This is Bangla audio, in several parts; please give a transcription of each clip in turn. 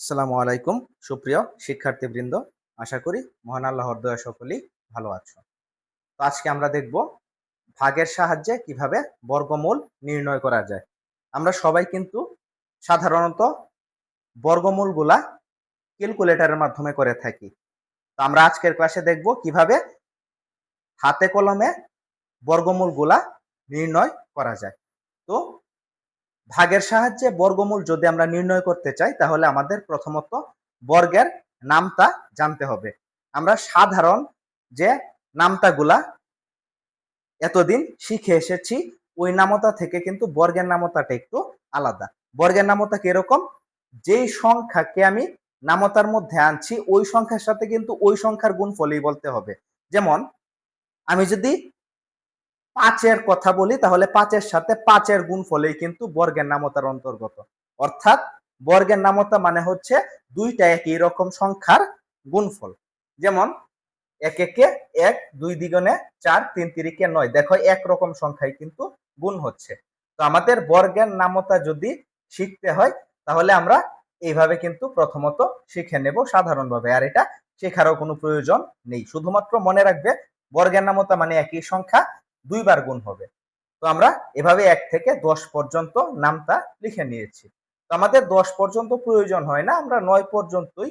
আসসালামু আলাইকুম, সুপ্রিয় শিক্ষার্থীবৃন্দ। আশা করি মহান আল্লাহর দয়া সকলেই ভালো আছো। তো আজকে আমরা দেখব ভাগের সাহায্যে কীভাবে বর্গমূল নির্ণয় করা যায়। আমরা সবাই কিন্তু সাধারণত বর্গমূলগুলা ক্যালকুলেটরের মাধ্যমে করে থাকি। তো আমরা আজকের ক্লাসে দেখব কীভাবে হাতে কলমে বর্গমূলগুলা নির্ণয় করা যায়। তো ভাগের সাহায্যে বর্গমূল যদি আমরা নির্ণয় করতে চাই, তাহলে আমাদের প্রথমত বর্গের নামতা জানতে হবে। আমরা সাধারণ যে নামতাগুলা এতদিন শিখে এসেছি, ওই নামতা থেকে কিন্তু বর্গের নামতাটা একটু আলাদা। বর্গের নামতা কীরকম? যেই সংখ্যাকে আমি নামতার মধ্যে আনছি, ওই সংখ্যার সাথে কিন্তু ওই সংখ্যার গুণ গুণফলই বলতে হবে। যেমন, আমি যদি পাঁচের কথা বলি, তাহলে পাঁচের সাথে পাঁচের গুণ ফলেই কিন্তু বর্গের নামতার অন্তর্গত। অর্থাৎ বর্গের নামতা মানে হচ্ছে দুইটা একই রকম সংখ্যার গুণফল। যেমন এক একে এক, দুই দ্বিগুণে চার, তিন তিরিকে নয়। দেখো একরকম সংখ্যায় কিন্তু গুণ হচ্ছে। তো আমাদের বর্গের নামতা যদি শিখতে হয়, তাহলে আমরা এইভাবে কিন্তু প্রথমত শিখে নেব সাধারণভাবে। আর এটা শেখারও কোনো প্রয়োজন নেই। শুধুমাত্র মনে রাখবে, বর্গের নামতা মানে একই সংখ্যা দুইবার গুণ হবে। তো আমরা এভাবে এক থেকে দশ পর্যন্ত নামটা লিখে নিয়েছি। তো আমাদের দশ পর্যন্ত প্রয়োজন হয় না, আমরা নয় পর্যন্তই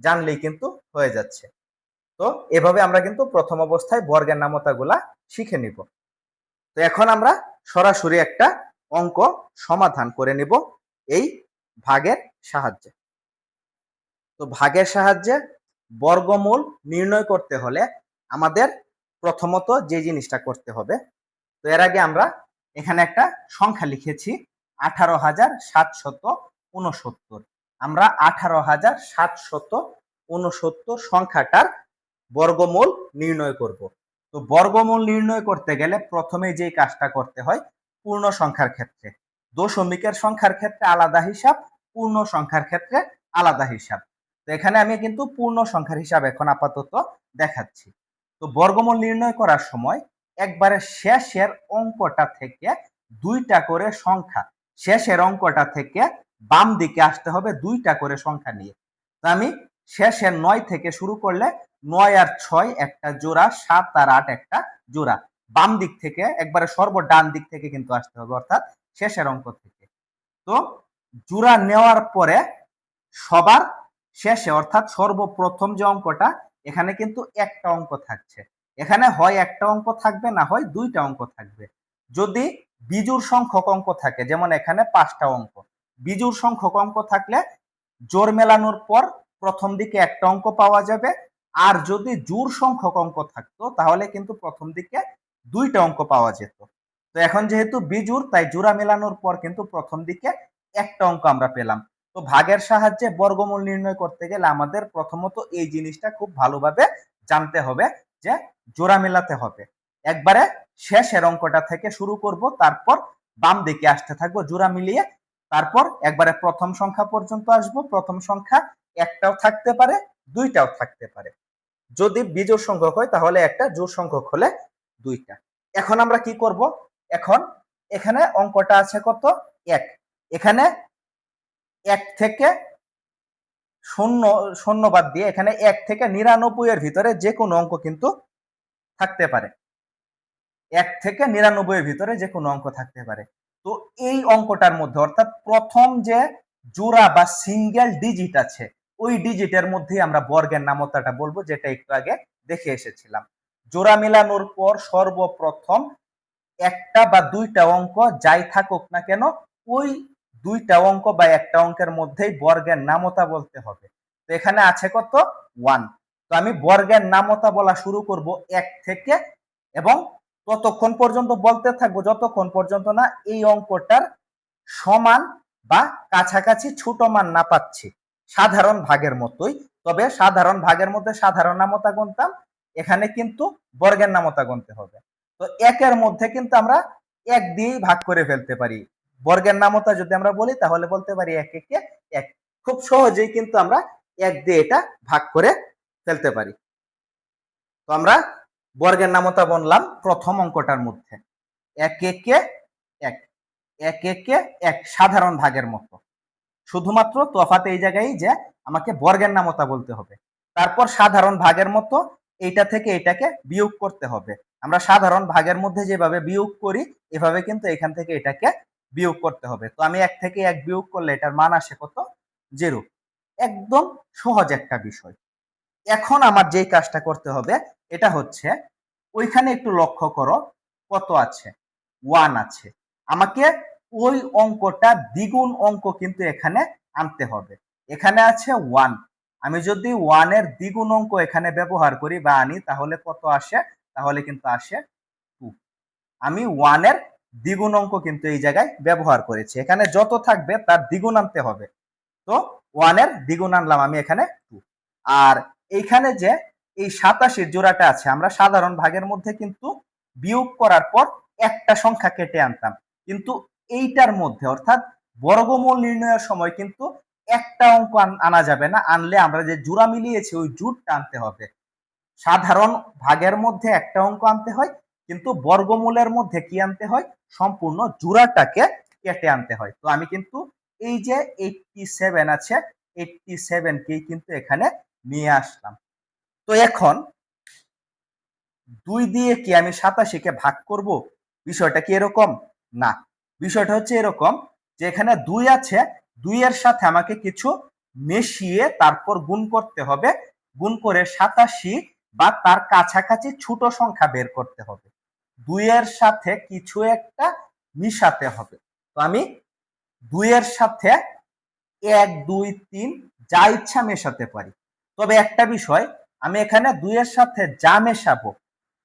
জানলেই কিন্তু হয়ে যাচ্ছে। তো এভাবে আমরা কিন্তু প্রথম অবস্থায় বর্গের নামতাগুলা শিখে নিব। তো এখন আমরা সরাসরি একটা অঙ্ক সমাধান করে নিব এই ভাগের সাহায্যে। তো ভাগের সাহায্যে বর্গমূল নির্ণয় করতে হলে আমাদের প্রথমত যে জিনিসটা করতে হবে, তো এর আগে আমরা এখানে একটা সংখ্যা লিখেছি, আঠারো হাজার সাতশত উনসত্তর। আমরা আঠারো হাজার সাতশত উনসত্তর সংখ্যাটার বর্গমূল নির্ণয় করব। তো বর্গমূল নির্ণয় করতে গেলে প্রথমে যে কাজটা করতে হয়, পূর্ণ সংখ্যার ক্ষেত্রে। দশমিকের সংখ্যার ক্ষেত্রে আলাদা হিসাব, পূর্ণ সংখ্যার ক্ষেত্রে আলাদা হিসাব। তো এখানে আমি কিন্তু পূর্ণ সংখ্যার হিসাব এখন আপাতত দেখাচ্ছি। তো বর্গমূল নির্ণয় করার সময় একবারে শেষের অঙ্কটা থেকে দুইটা করে সংখ্যা, শেষের অঙ্কটা থেকে বাম দিকে আসতে হবে দুইটা করে সংখ্যা নিয়ে। তো আমি শেষের নয় থেকে শুরু করলে নয় আর ছয় একটা জোড়া, সাত আর আট একটা জোড়া। বাম দিক থেকে একবারে সর্ব ডান দিক থেকে কিন্তু আসতে হবে, অর্থাৎ শেষের অঙ্ক থেকে। তো জোড়া নেওয়ার পরে সবার শেষে, অর্থাৎ সর্বপ্রথম যে অঙ্কটা এখানে কিন্তু একটা অঙ্ক থাকছে। এখানে হয় একটা অঙ্ক থাকবে, না হয় দুইটা অঙ্ক থাকবে। যদি বিজুর সংখ্যক অঙ্ক থাকে, যেমন এখানে পাঁচটা অঙ্ক বিজুর সংখ্যক অঙ্ক থাকলে জোর মেলানোর পর প্রথম দিকে একটা অঙ্ক পাওয়া যাবে, আর যদি জোর সংখ্যক অঙ্ক থাকতো, তাহলে কিন্তু প্রথম দিকে দুইটা অঙ্ক পাওয়া যেত। তো এখন যেহেতু বিজুর তাই জোড়া মেলানোর পর কিন্তু প্রথম দিকে একটা অঙ্ক আমরা পেলাম। তো ভাগের সাহায্যে বর্গমূল নির্ণয় করতে গেলে আমাদের প্রথমত এই জিনিসটা খুব ভালোভাবে জানতে হবে যে জোড়া মেলাতে হবে। একবারে শেষের অঙ্কটা থেকে শুরু করব, তারপর বাম দিকে আসতে থাকব জোড়া মিলিয়ে, তারপর একবারে প্রথম সংখ্যা পর্যন্ত আসব, প্রথম সংখ্যা একটাও থাকতে পারে, দুইটাও থাকতে পারে। যদি বিজোড় সংখ্যক হয়, তাহলে একটা জোর সংখ্যক হলে দুইটা। এখন আমরা কি করব? এখন এখানে অঙ্কটা আছে কত? এক। এখানে এক থেকে শূন্য শূন্য বাদ দিয়ে এখানে এক থেকে নিরানব্বই এর ভিতরে যে কোনো অঙ্ক কিন্তু থাকতে পারে। এক থেকে নিরানব্বই এর ভিতরে যে কোনো অঙ্ক থাকতে পারে। তো এই অঙ্কটার মধ্যে অর্থাৎ প্রথম যে জোড়া বা সিঙ্গেল ডিজিট আছে, ওই ডিজিটের মধ্যে আমরা বর্গের নামতাটা বলব, যেটা একটু আগে দেখে এসেছিলাম। জোড়া মেলানোর পর সর্বপ্রথম একটা বা দুইটা অঙ্ক যাই থাকুক না কেন, ওই দুইটা অঙ্ক বা একটা অঙ্কের মধ্যেই বর্গের নামতা বলতে হবে। তো এখানে আছে কত? ওয়ান। তো আমি বর্গের নামতা বলা শুরু করব এক থেকে এবং ততক্ষণ পর্যন্ত বলতে থাকব যতক্ষণ পর্যন্ত না এই অঙ্কটার সমান বা কাছাকাছি ছোট মান না পাচ্ছি। সাধারণ ভাগের মতোই। তবে সাধারণ ভাগের মধ্যে সাধারণ নামতা গুনতাম, এখানে কিন্তু বর্গের নামতা গুনতে হবে। তো একের মধ্যে কিন্তু আমরা এক দিয়েই ভাগ করে ফেলতে পারি। বর্গের নামতা যদি আমরা বলি, তাহলে বলতে পারি এক একে এক। খুব সহজেই কিন্তু আমরা এক দিয়ে এটা ভাগ করে ফেলতে পারি। তো আমরা বর্গের নামতা বললাম প্রথম অঙ্কটার মধ্যে। এক একে এক। এক একে এক সাধারণ ভাগের মতো। শুধুমাত্র তফাত এই জায়গায় যে আমাকে বর্গের নামতা বলতে হবে। তারপর সাধারণ ভাগের মতো এইটা থেকে এটাকে বিয়োগ করতে হবে। আমরা সাধারণ ভাগের মধ্যে যেভাবে বিয়োগ করি, এভাবে কিন্তু এখান থেকে এটাকে বিয়োগ করতে হবে। তো আমি এক থেকে এক বিয়োগ করলে এটার মান আসে কত? জিরো একদম সহজ একটা বিষয়। এখন আমার যেই কাজটা করতে হবে, এটা হচ্ছে ওইখানে একটু লক্ষ্য করো কত আছে। ওয়ান আছে। আমাকে ওই অঙ্কটা দ্বিগুণ অঙ্ক কিন্তু এখানে আনতে হবে। এখানে আছে ওয়ান আমি যদি ওয়ানের দ্বিগুণ অঙ্ক এখানে ব্যবহার করি বা আনি, তাহলে কত আসে? তাহলে কিন্তু আসে টু আমি ওয়ানের দ্বিগুণ অঙ্ক কিন্তু এই জায়গায় ব্যবহার করেছি। এখানে যত থাকবে তার দ্বিগুণ আনতে হবে। তো ওয়ানের দ্বিগুণ আনলাম আমি এখানে টু আর এইখানে যে এই সাতাশির জোড়াটা আছে, আমরা সাধারণ ভাগের মধ্যে কিন্তু বিয়োগ করার পর একটা সংখ্যা কেটে আনতাম। কিন্তু এইটার মধ্যে, অর্থাৎ বর্গমূল নির্ণয়ের সময় কিন্তু একটা অঙ্ক আনা যাবে না। আনলে আমরা যে জোড়া মিলিয়েছি, ওই জুটটা আনতে হবে। সাধারণ ভাগের মধ্যে একটা অঙ্ক আনতে হয় কিন্তু বর্গমূলের মধ্যে কি আনতে হয়? সম্পূর্ণ জোড়াটাকে কেটে আনতে হয়। তো আমি কিন্তু এই যে এইটটি সেভেন আছে এইটটি সেভেনকেই কিন্তু এখানে নিয়ে আসলাম। তো এখন দুই দিয়ে কি আমি সাতাশিকে ভাগ করব? বিষয়টা কি এরকম? না। বিষয়টা হচ্ছে এরকম যে এখানে দুই আছে, দুইয়ের সাথে আমাকে কিছু মিশিয়ে তারপর গুণ করতে হবে। গুণ করে সাতাশি বা তার কাছাকাছি ছোট সংখ্যা বের করতে হবে। দুইয়ের সাথে কিছু একটা মিশাতে হবে। তো আমি দুইয়ের সাথে এক, দুই, তিন যা ইচ্ছা মেশাতে পারি। তবে একটা বিষয়, আমি এখানে দুইয়ের সাথে যা মেশাবো,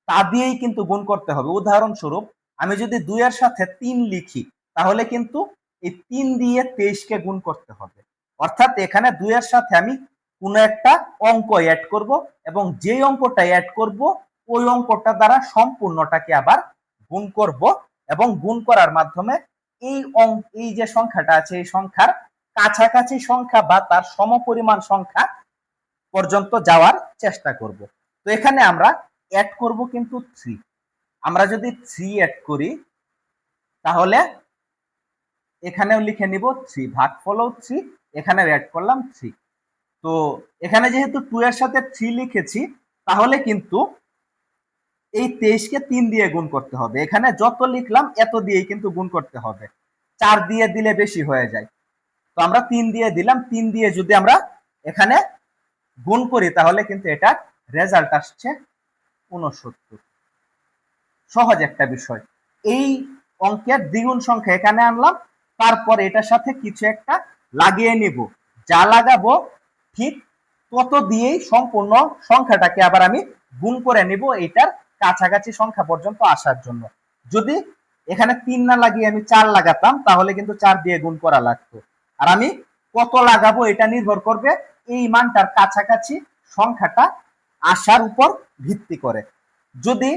তা দিয়েই কিন্তু গুণ করতে হবে। উদাহরণস্বরূপ, আমি যদি দুইয়ের সাথে তিন লিখি, তাহলে কিন্তু এই তিন দিয়ে তেইশকে গুণ করতে হবে। অর্থাৎ এখানে দুইয়ের সাথে আমি কোনো একটা অঙ্ক অ্যাড করব এবং যেই অঙ্কটা অ্যাড করব ওই অঙ্কটা দ্বারা সম্পূর্ণটাকে আবার গুণ করব এবং গুণ করার মাধ্যমে এই অঙ্ক এই যে সংখ্যাটা আছে, এই সংখ্যার কাছাকাছি সংখ্যা বা তার সমপরিমাণ সংখ্যা পর্যন্ত যাওয়ার চেষ্টা করব। তো এখানে আমরা অ্যাড করব কিন্তু থ্রি আমরা যদি থ্রি অ্যাড করি, তাহলে এখানেও লিখে নিব থ্রি ভাগ ফলও থ্রি এখানে অ্যাড করলাম থ্রি তো এখানে যেহেতু টু এর সাথে থ্রি লিখেছি, তাহলে কিন্তু এই তেইশকে তিন দিয়ে গুণ করতে হবে। এখানে যত লিখলাম, এত দিয়েই কিন্তু গুণ করতে হবে। চার দিয়ে দিলে বেশি হয়ে যায়। তো আমরা তিন দিয়ে দিলাম। তিন দিয়ে যদি আমরা এখানে গুণ করি, তাহলে কিন্তু এটা রেজাল্ট আসছে উনসত্তর সহজ একটা বিষয়। এই অঙ্কের দ্বিগুণ সংখ্যা এখানে আনলাম। তারপর এটার সাথে কিছু একটা লাগিয়ে নিব। যা লাগাবো, ঠিক তত দিয়েই সম্পূর্ণ সংখ্যাটাকে আবার আমি গুণ করে নিব। এটার কাছাকাছি সংখ্যা পর্যন্ত আসার জন্য। যদি এখানে তিন না লাগিয়ে আমি চার লাগাতাম, তাহলে কিন্তু চার দিয়ে গুণ করা লাগতো। আর আমি কত লাগাবো এটা নির্ভর করবে এই মানটার কাছাকাছি সংখ্যাটা আসার উপর ভিত্তি করে। যদি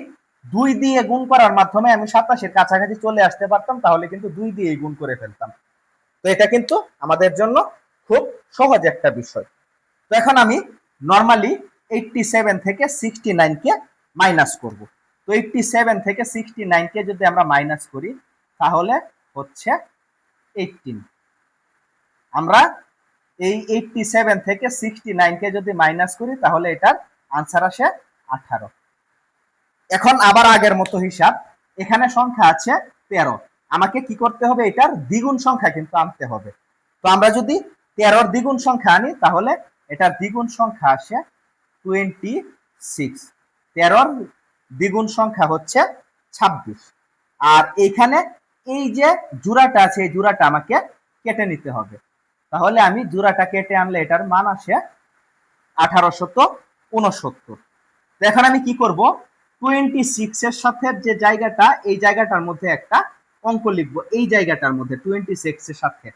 দুই দিয়ে গুণ করার মাধ্যমে আমি সাতাশের কাছাকাছি চলে আসতে পারতাম, তাহলে কিন্তু দুই দিয়ে গুণ করে ফেলতাম। তো এটা কিন্তু আমাদের জন্য খুব সহজ একটা বিষয়। তো এখন আমি নর্মালি এইটটি সেভেন থেকে সিক্সটি নাইনকে মাইনাস করব। তো এইটটি সেভেন থেকে সিক্সটি নাইনকে যদি আমরা মাইনাস করি, তাহলে হচ্ছে এইটিন আমরা এই এইটটি সেভেন থেকে সিক্সটি নাইনকে যদি মাইনাস করি, তাহলে এটার আনসার আসে আঠারো। এখন আবার আগের মতো হিসাব। এখানে সংখ্যা আছে তেরো। আমাকে কি করতে হবে? এটার দ্বিগুণ সংখ্যা কিন্তু আনতে হবে। তো আমরা যদি তেরোর দ্বিগুণ সংখ্যা আনি, তাহলে এটার দ্বিগুণ সংখ্যা আসে টোয়েন্টি সিক্স তেরোর দ্বিগুণ সংখ্যা হচ্ছে ছাব্বিশ। আর এখানে এই যে জোড়াটা আছে, এই জোড়াটা আমাকে কেটে নিতে হবে। তাহলে আমি জোড়াটা কেটে আনলে এটার মান আসে আঠারোশত উনসত্তর এখন আমি কি করব? টোয়েন্টি সিক্স এর সাথে যে জায়গাটা, এই জায়গাটার মধ্যে একটা অঙ্ক লিখব। এই জায়গাটার মধ্যে টোয়েন্টি সিক্স এর সাথে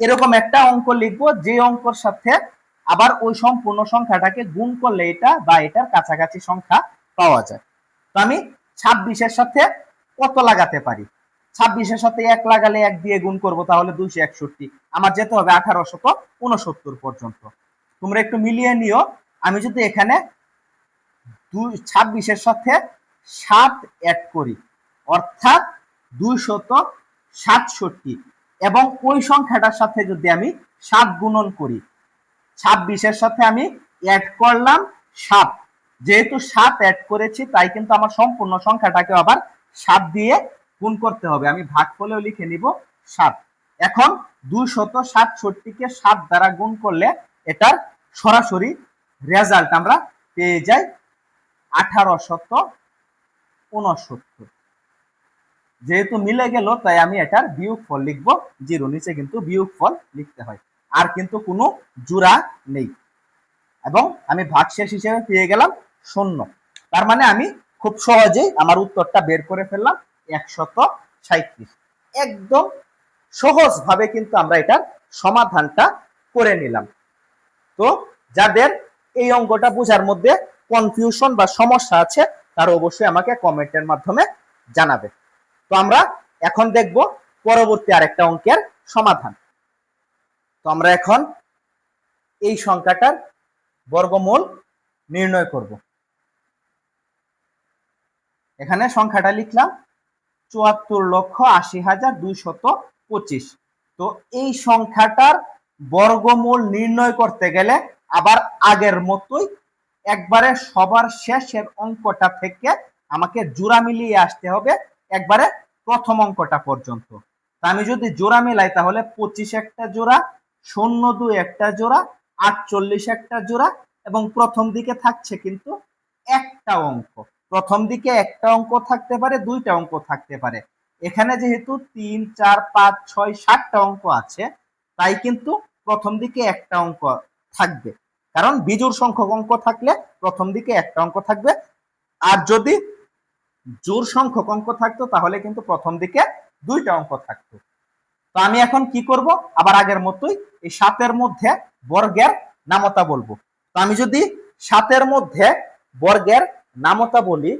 এরকম একটা অঙ্ক লিখব, যে অঙ্কর সাথে আবার ওই সম্পূর্ণ সংখ্যাটাকে গুণ করলে এটা বা এটার কাছাকাছি সংখ্যা পাওয়া যায়। তো আমি ছাব্বিশের সাথে কত লাগাতে পারি? ছাব্বিশের সাথে এক লাগালে এক দিয়ে গুণ করব, তাহলে দুইশো একষট্টি। আমার যেতে হবে আঠারোশত উনসত্তর পর্যন্ত। তোমরা একটু মিলিয়ে নিও। আমি যদি এখানে দুই, ছাব্বিশের সাথে সাত অ্যাড করি, অর্থাৎ দুইশত সাতষট্টি, এবং ওই সংখ্যাটার সাথে যদি আমি সাত গুণন করি ছাব্বিশের সাথে আমি অ্যাড করলাম সাত যেহেতু সাত অ্যাড করেছি, তাই কিন্তু আমার সম্পূর্ণ সংখ্যাটাকে আবার সাত দিয়ে গুণ করতে হবে। আমি ভাগ ফলেও লিখে নিব সাত এখন দুইশত সাতষট্টিকে সাত দ্বারা গুণ করলে এটার সরাসরি রেজাল্ট আমরা পেয়ে যাই আঠারো শত উনসত্তর যেহেতু মিলে গেল, তাই আমি এটার বিয়োগ ফল লিখব। জিরো, নিচে কিন্তু বিয়োগ ফল লিখতে হয়। আর কিন্তু কোনো জোড়া নেই। এবং আমি ভাগশেষ হিসেবে পেয়ে গেলাম শূন্য। তার মানে আমি খুব সহজেই আমার উত্তরটা বের করে ফেললাম একশত সাঁত্রিশ একদম সহজভাবে কিন্তু আমরা এটার সমাধানটা করে নিলাম। তো যাদের এই অঙ্কটা বোঝার মধ্যে কনফিউশন বা সমস্যা আছে, তারা অবশ্যই আমাকে কমেন্টের মাধ্যমে জানাবে। তো আমরা এখন দেখব পরবর্তী আরেকটা অঙ্কের সমাধান। তো আমরা এখন এই সংখ্যাটার বর্গমূল নির্ণয় করব। এখানে সংখ্যাটা লিখলাম চুয়াত্তর লক্ষ আশি হাজার দুইশত পঁচিশ। তো এই সংখ্যাটার বর্গমূল নির্ণয় করতে গেলে আবার আগের মতোই একবারে সবার শেষের অঙ্কটা থেকে আমাকে জোড়া মিলিয়ে আসতে হবে একবারে প্রথম অঙ্কটা পর্যন্ত। আমি যদি জোড়া মিলাই তাহলে পঁচিশ একটা জোড়া শূন্য দুই একটা জোড়া, আটচল্লিশ একটা জোড়া এবং প্রথম দিকে থাকছে কিন্তু একটা অঙ্ক। প্রথম দিকে একটা অঙ্ক থাকতে পারে, দুইটা অঙ্ক থাকতে পারে। এখানে যেহেতু তিন, চার, পাঁচ, ছয়, সাতটা অঙ্ক আছে, তাই কিন্তু প্রথম দিকে একটা অঙ্ক থাকবে। কারণ বিজুর সংখ্যক অঙ্ক থাকলে প্রথম দিকে একটা অঙ্ক থাকবে। আর যদি জোর সংখ্যক অঙ্ক থাকতো, তাহলে কিন্তু প্রথম দিকে দুইটা অঙ্ক থাকতো। তো আমি এখন কি করব? আবার আগের মতোই এই সাতের মধ্যে বর্গের নামতা বলব। তো আমি যদি সাতের মধ্যে বর্গের নামতা বলি,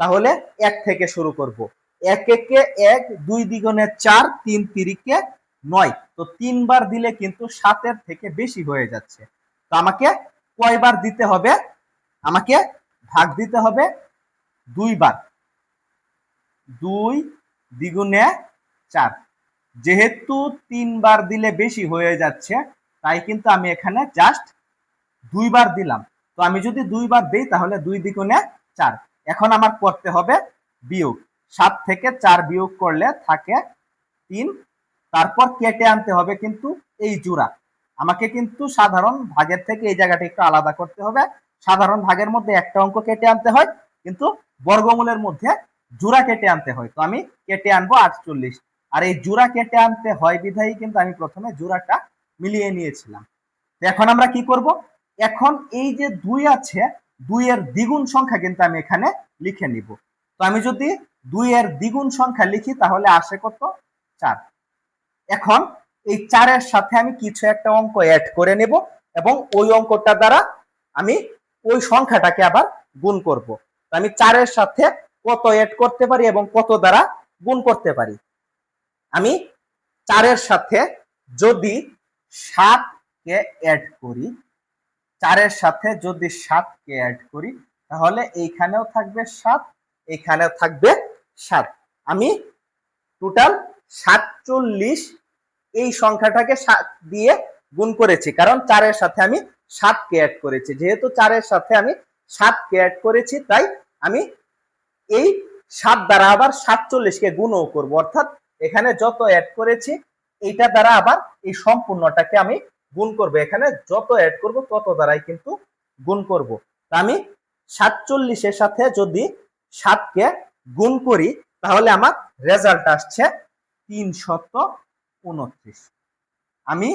তাহলে এক থেকে শুরু করব। এক একে এক, দুই দ্বিগুণে চার, তিন তিরিকে নয়। তো তিনবার দিলে কিন্তু সাতের থেকে বেশি হয়ে যাচ্ছে। তো আমাকে কয়বার দিতে হবে? আমাকে ভাগ দিতে হবে দুইবার। দুই দ্বিগুণে চার। যেহেতু তিনবার দিলে বেশি হয়ে যাচ্ছে, তাই কিন্তু আমি এখানে জাস্ট দুইবার দিলাম। তো আমি যদি দুইবার দিই, তাহলে দুই দ্বিগুণে চার। এখন আমার করতে হবে বিয়োগ। সাত থেকে চার বিয়োগ করলে থাকে তিন। তারপর কেটে আনতে হবে কিন্তু এই জোড়া। আমাকে কিন্তু সাধারণ ভাগের থেকে এই জায়গাটা একটু আলাদা করতে হবে। সাধারণ ভাগের মধ্যে একটা অঙ্ক কেটে আনতে হয়, কিন্তু বর্গমূলের মধ্যে জোড়া কেটে আনতে হয়। তো আমি কেটে আনব আটচল্লিশ। আর এই জোড়া কেটে আনতে হয় বিধায়ী কিন্তু আমি প্রথমে জোড়াটা মিলিয়ে নিয়েছিলাম। এখন আমরা কি করব? এখন এই যে দুই আছে, দুইয়ের দ্বিগুণ সংখ্যা কিন্তু আমি এখানে লিখে নিব। তো আমি যদি দুইয়ের দ্বিগুণ সংখ্যা লিখি তাহলে আসে কত? চার। এখন এই চারের সাথে আমি কিছু একটা অঙ্ক অ্যাড করে নেব এবং ওই অঙ্কটা দ্বারা আমি ওই সংখ্যাটাকে আবার গুণ করব। আমি চারের সাথে কত অ্যাড করতে পারি এবং কত দ্বারা গুণ করতে পারি? আমি চারের সাথে যদি সাতকে অ্যাড করি, চারের সাথে যদি সাতকে অ্যাড করি, তাহলে এইখানেও থাকবে সাত, এখানেও থাকবে সাত। আমি টোটাল সাতচল্লিশ এই সংখ্যাটাকে সাত দিয়ে গুণ করেছি, কারণ চারের সাথে আমি সাতকে অ্যাড করেছি। যেহেতু চারের সাথে আমি সাতকে অ্যাড করেছি, তাই আমি এই সাত দ্বারা আবার সাতচল্লিশকে গুণও করব। অর্থাৎ এখানে যত অ্যাড করেছি, এইটা দ্বারা আবার এই সম্পূর্ণটাকে আমি গুণ করব। এখানে যত অ্যাড করব, তত দ্বারাই কিন্তু গুণ করব। আমি সাতচল্লিশের সাথে যদি সাতকে গুণ করি, তাহলে আমার রেজাল্ট আসছে তিনশত উনত্রিশ। আমি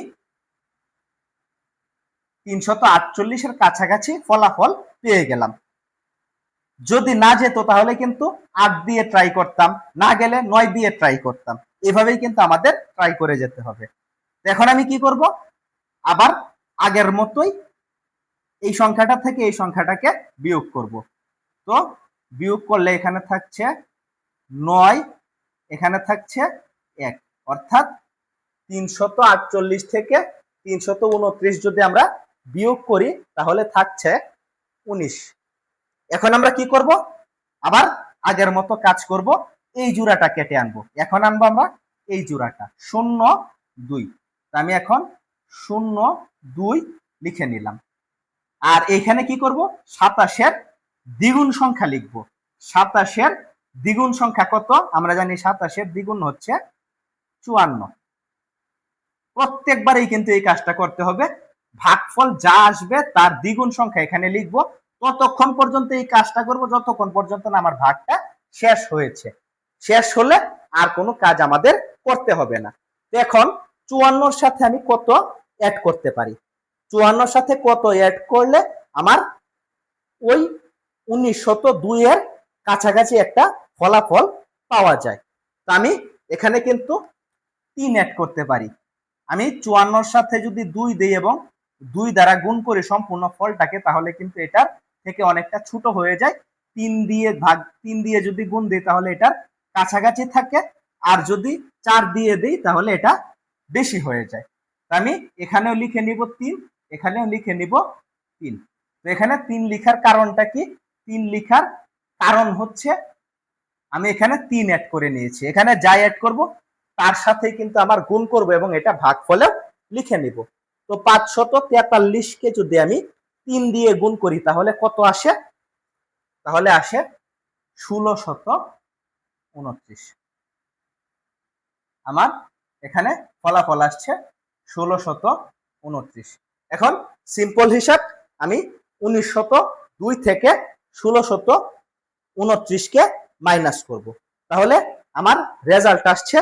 তিনশত আটচল্লিশের কাছাকাছি ফলাফল পেয়ে গেলাম। যদি না যেত তাহলে কিন্তু আট দিয়ে ট্রাই করতাম, না গেলে নয় দিয়ে ট্রাই করতাম। এভাবেই কিন্তু আমাদের ট্রাই করে যেতে হবে। এখন আমি কি করব? আবার আগের মতোই এই সংখ্যাটা থেকে এই সংখ্যাটাকে বিয়োগ করব। তো বিয়োগ করলে এখানে থাকছে নয়, এখানে থাকছে এক। অর্থাৎ তিনশত আটচল্লিশ থেকে তিনশত উনত্রিশ যদি আমরা বিয়োগ করি, তাহলে থাকছে উনিশ। এখন আমরা কি করব? আবার আগের মতো কাজ করব। এই জোড়াটা কেটে আনব। এখন আনব আমরা এই জোড়াটা। শূন্য, দুই। আমি এখন শূন্য, দুই লিখে নিলাম। আর এখানে কি করব? সাতাশের দ্বিগুণ সংখ্যা লিখব। সাতাশের দ্বিগুণ সংখ্যা কত? আমরা জানি সাতাশের দ্বিগুণ হচ্ছে চুয়ান্ন। প্রত্যেকবারেই কিন্তু এই কাজটা করতে হবে। ভাগফল যা আসবে তার দ্বিগুণ সংখ্যা এখানে লিখব। ততক্ষণ পর্যন্ত এই কাজটা করব, যতক্ষণ পর্যন্ত না আমার ভাগটা শেষ হয়েছে। শেষ হলে আর কোনো কাজ আমাদের করতে হবে না। এখন চুয়ান্নর সাথে আমি কত অ্যাড করতে পারি? চুয়ান্নর সাথে কত অ্যাড করলে আমার ওই উনিশ শত দুইয়ের কাছাকাছি একটা ফলাফল পাওয়া যায়? তা আমি এখানে কিন্তু তিন অ্যাড করতে পারি। আমি চুয়ান্নর সাথে যদি দুই দিই এবং দুই দ্বারা গুণ করে সম্পূর্ণ ফলটাকে, তাহলে কিন্তু এটার থেকে অনেকটা ছোট হয়ে যায়, তিন দিয়ে ভাগ, তিন দিয়ে যদি গুণ দিই তাহলে এটার কাছাকাছি থাকে, আর যদি চার দিয়ে দিই তাহলে এটা বেশি হয়ে যায়। আমি এখানেও লিখে নিব তিন, এখানেও লিখে নিব তিন। তো এখানে তিন লিখার কারণটা কি? তিন লিখার কারণ হচ্ছে আমি এখানে তিন অ্যাড করে নিয়েছি। এখানে যাই অ্যাড করব, তার সাথে কিন্তু আমার গুণ করব এবং এটা ভাগ ফলেও লিখে নিব। তো পাঁচশত তেতাল্লিশকে যদি আমি তিন দিয়ে গুণ করি, তাহলে কত আসে? তাহলে আসে ষোলো শত উনত্রিশ। আমার এখানে ফলাফল আসছে ষোলো শত উনত্রিশ। এখন সিম্পল হিসাব, আমি উনিশ শত দুই থেকে ষোলো শত উনত্রিশকে মাইনাস করব। তাহলে আমার রেজাল্ট আসছে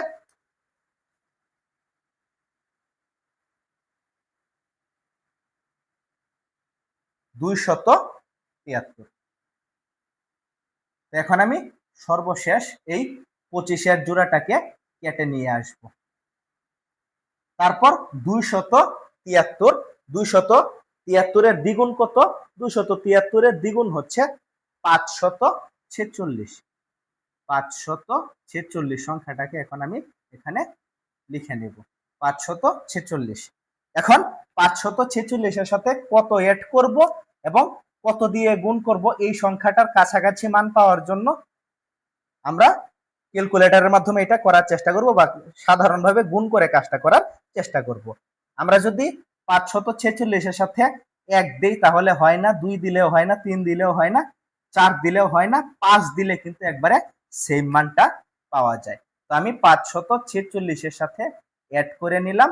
দুই শত তিয়াত্তর এখন আমি সর্বশেষ এই পঁচিশের জোড়াটাকে কেটে নিয়ে আসব। তারপর দুই শত তিয়াত্তর দুই শত তিয়াত্তরের দ্বিগুণ কত? দুই শত তিয়াত্তরের দ্বিগুণ হচ্ছে পাঁচ শত ছেচল্লিশ। পাঁচ শত ছেচল্লিশ সংখ্যাটাকে এখন আমি এখানে লিখে নেব। পাঁচ শত ছেচল্লিশ। এখন পাঁচ শত ছেচল্লিশের সাথে কত এড করব? এবং কত দিয়ে গুণ করব এই সংখ্যাটার কাছাকাছি মান পাওয়ার জন্য আমরা ক্যালকুলেটরের মাধ্যমে এটা করার চেষ্টা করব বা সাধারণভাবে গুণ করে কাজটা করার চেষ্টা করব। আমরা যদি পাঁচশত ছেচল্লিশের সাথে এক দিই তাহলে হয় না, দুই দিলেও হয় না, তিন দিলেও হয় না, চার দিলেও হয় না, পাঁচ দিলে কিন্তু একবারে সেম মানটা পাওয়া যায়। তো আমি পাঁচশত ছেচল্লিশের সাথে অ্যাড করে নিলাম।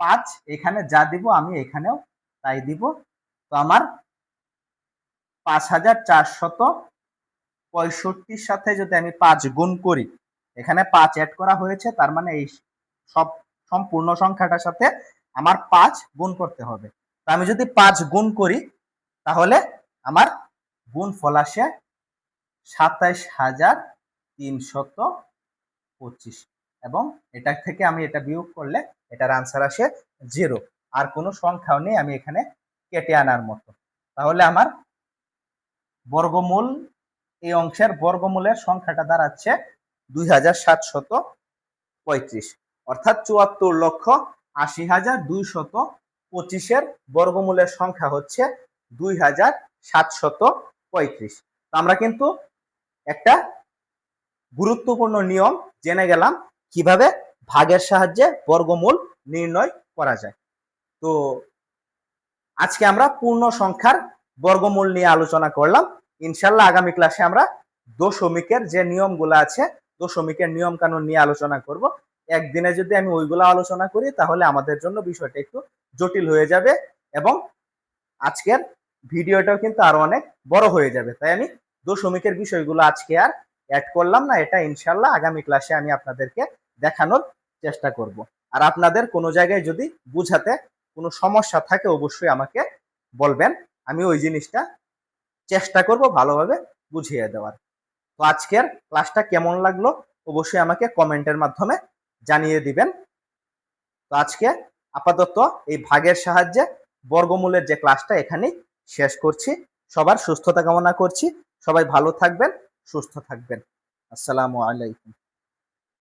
পাঁচ এখানে যা দিব আমি এখানেও তাই দিব। তো আমার পাঁচ হাজার চারশত পঁয়ষট্টির সাথে যদি আমি পাঁচ গুণ করি, এখানে পাঁচ অ্যাড করা হয়েছে, তার মানে এই সব সম্পূর্ণ সংখ্যাটার সাথে আমার পাঁচ গুণ করতে হবে। তো আমি যদি পাঁচ গুণ করি, তাহলে আমার গুণ ফল আসে সাতাইশ হাজার তিনশত পঁচিশ এবং এটা থেকে আমি এটা বিয়োগ করলে এটার আনসার আসে জিরো আর কোনো সংখ্যাও নেই আমি এখানে কেটে আনার মতো। তাহলে আমার বর্গমূল, এই অংশের বর্গমূলের সংখ্যাটা দাঁড়াচ্ছে দুই হাজার সাতশত পঁয়ত্রিশ। অর্থাৎ চুয়াত্তর লক্ষ আশি হাজার দুইশত পঁচিশের বর্গমূলের সংখ্যা হচ্ছে দুই হাজার সাতশত পঁয়ত্রিশ। তো আমরা কিন্তু একটা গুরুত্বপূর্ণ নিয়ম জেনে গেলাম কীভাবে ভাগের সাহায্যে বর্গমূল নির্ণয় করা যায়। তো আজকে আমরা পূর্ণ সংখ্যার বর্গমূল নিয়ে আলোচনা করলাম। ইনশাল্লাহ আগামী ক্লাসে আমরা দশমিকের যে নিয়মগুলো আছে, দশমিকের নিয়ম কানুন নিয়ে আলোচনা করব। একদিনে যদি আমি ওইগুলো আলোচনা করি, তাহলে আমাদের জন্য বিষয়টা একটু জটিল হয়ে যাবে এবং আজকের ভিডিওটাও কিন্তু আরও অনেক বড় হয়ে যাবে। তাই আমি দশমিকের বিষয়গুলো আজকে আর অ্যাড করলাম না, এটা ইনশাল্লাহ আগামী ক্লাসে আমি আপনাদেরকে দেখানোর চেষ্টা করব। আর আপনাদের কোনো জায়গায় যদি বুঝাতে কোনো সমস্যা থাকে, অবশ্যই আমাকে বলবেন। আমি ওই জিনিসটা চেষ্টা করব ভালোভাবে বুঝিয়ে দেওয়ার। তো আজকের ক্লাসটা কেমন লাগল অবশ্যই আমাকে কমেন্টের মাধ্যমে জানিয়ে দিবেন। তো আজকে আপাতত এই ভাগের সাহায্যে বর্গমূলের যে ক্লাসটা এখানেই শেষ করছি। সবার সুস্থতা কামনা করছি। সবাই ভালো থাকবেন, সুস্থ থাকবেন। আসসালামু আলাইকুম।